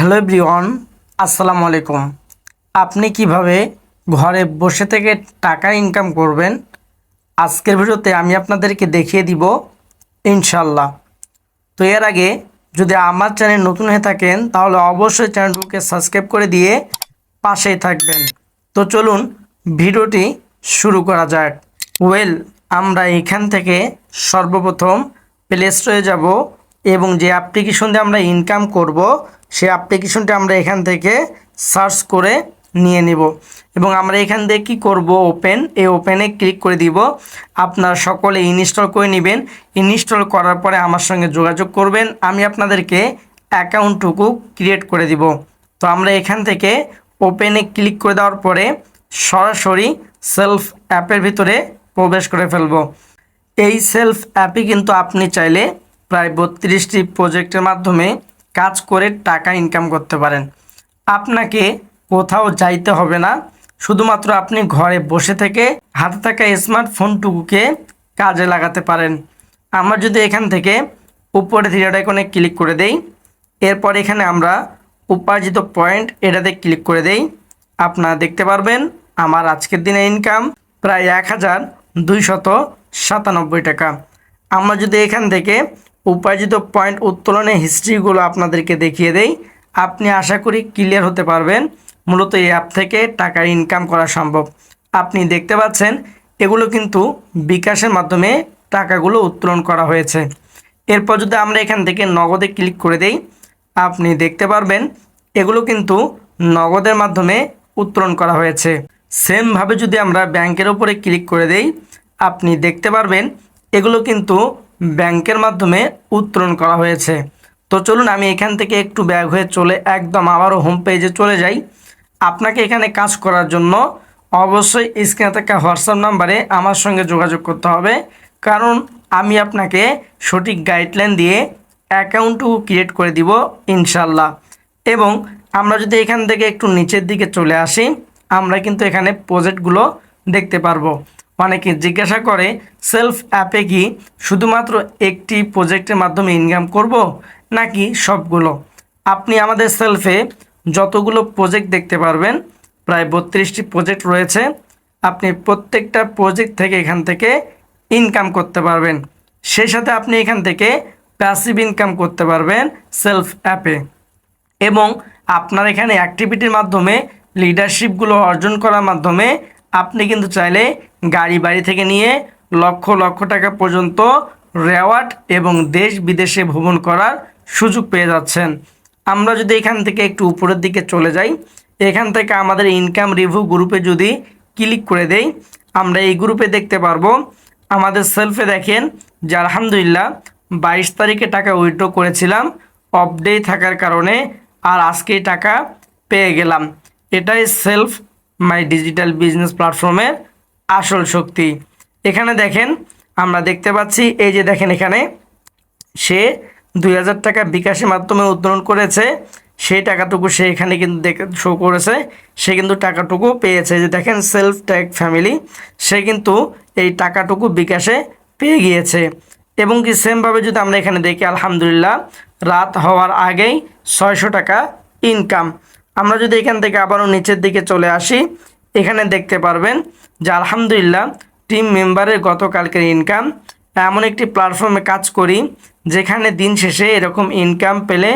Hello everyone, আসসালামু আলাইকুম। আপনি কীভাবে ঘরে বসে থেকে টাকা ইনকাম করবেন? আজকের ভিডিওতে আমি আপনাদেরকে দেখিয়ে দিব ইনশাল্লাহ তো এর আগে যদি আমার চ্যানেল নতুন হয়ে থাকেন, তাহলে অবশ্যই চ্যানেলটিকে সাবস্ক্রাইব করে দিয়ে পাশেই থাকবেন। তো চলুন ভিডিওটি শুরু করা যাক। ওয়েল আমরা এখান থেকে সর্বপ্রথম প্লে স্টোরে যাব। এবং যে অ্যাপ্লিকেশন দিয়ে আমরা ইনকাম করব সেই অ্যাপ্লিকেশনটা আমরা এখান থেকে সার্চ করে নিয়ে নিব। এবং আমরা এখান থেকে কী করব? ওপেন এই ওপেনে ক্লিক করে দিব। আপনারা সকলে ইনস্টল করে নেবেন। ইনস্টল করার পরে আমার সঙ্গে যোগাযোগ করবেন। আমি আপনাদেরকে অ্যাকাউন্টটুকু ক্রিয়েট করে দিব। তো আমরা এখান থেকে ওপেনে ক্লিক করে দেওয়ার পরে সরাসরি সেলফ অ্যাপের ভিতরে প্রবেশ করে ফেলব। এই সেলফ অ্যাপে কিন্তু আপনি চাইলে প্রায় বত্রিশটি প্রজেক্টের মাধ্যমে কাজ করে টাকা ইনকাম করতে পারেন। আপনাকে কোথাও যাইতে হবে না। শুধুমাত্র আপনি ঘরে বসে থেকে হাতে থাকা স্মার্টফোনটুকুকে কাজে লাগাতে পারেন। আমরা যদি এখান থেকে উপরে থ্রিড আইকনে ক্লিক করে দেই, এরপর এখানে আমরা উপার্জিত পয়েন্ট এটাতে ক্লিক করে দেই। আপনারা দেখতে পারবেন, আমার আজকের দিনে ইনকাম প্রায় এক হাজার দুইশত সাতানব্বই টাকা। আমরা যদি এখান থেকে উপার্জিত পয়েন্ট উত্তোলনের হিস্ট্রিগুলো আপনাদেরকে দেখিয়ে দেই। আপনি আশা করি ক্লিয়ার হতে পারবেন। মূলত এই অ্যাপ থেকে টাকা ইনকাম করা সম্ভব। আপনি দেখতে পাচ্ছেন, এগুলো কিন্তু বিকাশের মাধ্যমে টাকাগুলো উত্তোলন করা হয়েছে। এরপর যদি আমরা এখান থেকে নগদে ক্লিক করে দেই, আপনি দেখতে পারবেন, এগুলো কিন্তু নগদের মাধ্যমে উত্তোলন করা হয়েছে। সেমভাবে যদি আমরা ব্যাংকের উপরে ক্লিক করে দেই, আপনি দেখতে পারবেন, এগুলো কিন্তু ব্যাংকের মাধ্যমে উত্তোলন করা হয়েছে। তো চলুন, আমি এখান থেকে একটু ব্যাগ হয়ে চলে একদম আবারও হোম পেজে চলে যাই। আপনাকে এখানে কাজ করার জন্য অবশ্যই স্ক্রিনে থাকা হোয়াটসঅ্যাপ নাম্বারে আমার সঙ্গে যোগাযোগ করতে হবে। কারণ আমি আপনাকে সঠিক গাইডলাইন দিয়ে অ্যাকাউন্টও ক্রিয়েট করে দিব ইনশাল্লাহ এবং আমরা যদি এখান থেকে একটু নিচের দিকে চলে আসি, আমরা কিন্তু এখানে প্রজেক্টগুলো দেখতে পারব। অনেকে জিজ্ঞাসা করে, সেলফ অ্যাপে কি শুধুমাত্র একটি প্রজেক্টের মাধ্যমে ইনকাম করব নাকি সবগুলো? আপনি আমাদের সেলফে যতগুলো প্রজেক্ট দেখতে পারবেন, প্রায় বত্রিশটি প্রজেক্ট রয়েছে। আপনি প্রত্যেকটা প্রজেক্ট থেকে এখান থেকে ইনকাম করতে পারবেন। সেই সাথে আপনি এখান থেকে প্যাসিভ ইনকাম করতে পারবেন সেলফ অ্যাপে। এবং আপনার এখানে অ্যাক্টিভিটির মাধ্যমে লিডারশিপগুলো অর্জন করার মাধ্যমে, আপনি কিন্তু চাইলে গাড়ি বাড়ি থেকে নিয়ে লক্ষ লক্ষ টাকা পর্যন্ত রেওয়ার্ড এবং দেশ বিদেশে ভ্রমণ করার সুযোগ পেয়ে যাচ্ছেন। আমরা যদি এখান থেকে একটু উপরের দিকে চলে যাই, এখান থেকে আমাদের ইনকাম রিভিউ গ্রুপে যদি ক্লিক করে দেই, আমরা এই গ্রুপে দেখতে পারব, আমাদের সেলফে দেখেন যে আলহামদুলিল্লাহ বাইশ তারিখে টাকা উইথড্র করেছিলাম অফ ডে থাকার কারণে আর আজকে টাকা পেয়ে গেলাম। এটাই সেলফ মাই ডিজিটাল বিজনেস প্ল্যাটফর্মের আসল শক্তি। এখানে দেখেন, আমরা দেখতে পাচ্ছি, এই যে দেখেন এখানে, সে দুই হাজার টাকা বিকাশের মাধ্যমে উত্তোলন করেছে। সেই টাকাটুকু সে এখানে কিন্তু দেখে শো করেছে। সে কিন্তু টাকাটুকু পেয়েছে। যে দেখেন সেলফ ট্যাগ ফ্যামিলি সে কিন্তু এই টাকাটুকু বিকাশে পেয়ে গিয়েছে। এবং কি সেমভাবে যদি আমরা এখানে দেখি, আলহামদুলিল্লাহ, রাত হওয়ার আগেই ছয়শো টাকা ইনকাম আমরা যদি এখান থেকে আবারও নিচের দিকে চলে আসি এখানে দেখতে পারবেন যে আলহামদুলিল্লাহ টিম মেম্বারের গতকালকের ইনকাম এমন একটি প্ল্যাটফর্মে কাজ করি, যেখানে দিন শেষে এরকম ইনকাম পেলে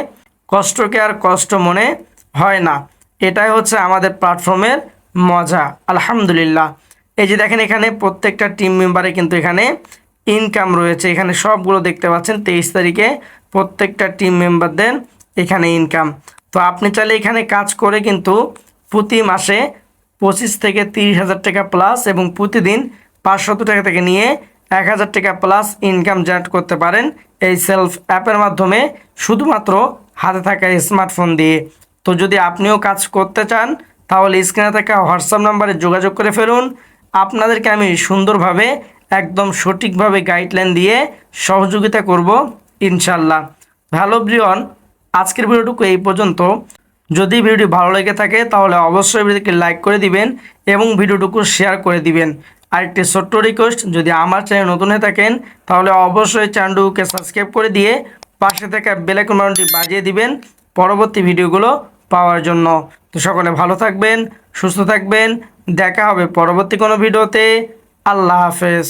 কষ্টকে আর কষ্ট মনে হয় না। এটাই হচ্ছে আমাদের প্ল্যাটফর্মের মজা, আলহামদুলিল্লাহ। এই যে দেখেন এখানে প্রত্যেকটা টিম মেম্বারে কিন্তু এখানে ইনকাম রয়েছে। এখানে সবগুলো দেখতে পাচ্ছেন, তেইশ তারিখে প্রত্যেকটা টিম মেম্বারদের এখানে ইনকাম তো আপনি চাইলে এখানে কাজ করে কিন্তু প্রতি মাসে পঁচিশ থেকে তিরিশ হাজার টাকা প্লাস এবং প্রতিদিন পাঁচশত টাকা থেকে নিয়ে এক হাজার টাকা প্লাস ইনকাম জেনারেট করতে পারেন এই সেলফ অ্যাপের মাধ্যমে, শুধুমাত্র হাতে থাকা স্মার্টফোন দিয়ে। তো যদি আপনিও কাজ করতে চান, তাহলে স্ক্রিনে থাকা হোয়াটসঅ্যাপ নাম্বারে যোগাযোগ করে ফেলুন। আপনাদেরকে আমি সুন্দরভাবে, একদম সঠিকভাবে গাইডলাইন দিয়ে সহযোগিতা করব, ইনশাল্লাহ। হ্যালো ব্রিয়ন আজকের ভিডিওটুকু এই পর্যন্ত। যদি ভিডিওটি ভালো লেগে থাকে, তাহলে অবশ্যই ভিডিওটিকে লাইক করে দিবেন এবং ভিডিওটুকু শেয়ার করে দিবেন। আরেকটি ছোট্ট রিকোয়েস্ট যদি আমার চ্যানেল নতুন হয়ে থাকেন, তাহলে অবশ্যই চ্যানেলটুকুকে সাবস্ক্রাইব করে দিয়ে পাশে থাকা বেলাইকন বাটনটি বাজিয়ে দিবেন পরবর্তী ভিডিওগুলো পাওয়ার জন্য। তো সকলে ভালো থাকবেন, সুস্থ থাকবেন, দেখা হবে পরবর্তী কোনো ভিডিওতে। আল্লাহ হাফেজ।